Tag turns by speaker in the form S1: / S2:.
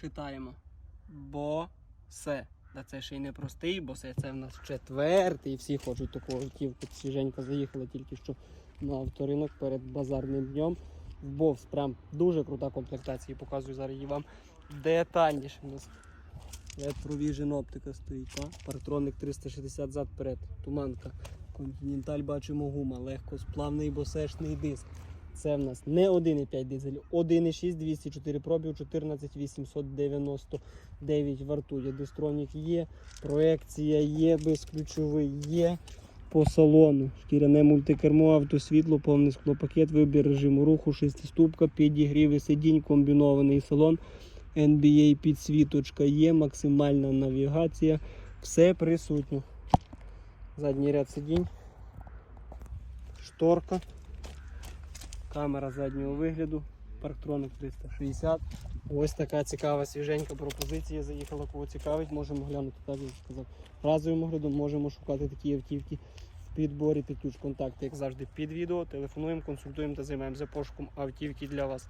S1: читаємо. Босе. Та це ще й не простий босе, це в нас четвертий. Всі хочуть такого автівку. Свіженька заїхала тільки що на авторинок перед базарним днем. В Бовс прям дуже крута комплектація. Показую зараз її вам детальніше. У нас Provision оптика стоїть. Та? Партроник 360 зад перед. Туманка. Континенталь бачимо гума, легкосплавний босешний диск. Це в нас не 1,5 дизель, 1,6 204 пробів, 14 899 вартує. Дистронік є, проекція є, безключовий є. По салону. Шкіряне мультикермо, автосвітло, повний склопакет, вибір режиму руху, шестиступка, підігріви сидінь, комбінований салон. NBA підсвіточка є, максимальна навігація. Все присутньо. Задній ряд сидінь. Шторка. Камера заднього вигляду. Парктроник 360. Ось така цікава свіженька пропозиція. Заїхала, кого цікавить, можемо глянути, так як сказав. Разовим оглядом можемо шукати такі автівки в підборі під ключ контакти, як завжди, під відео. Телефонуємо, консультуємо та займаємося пошуком автівки для вас.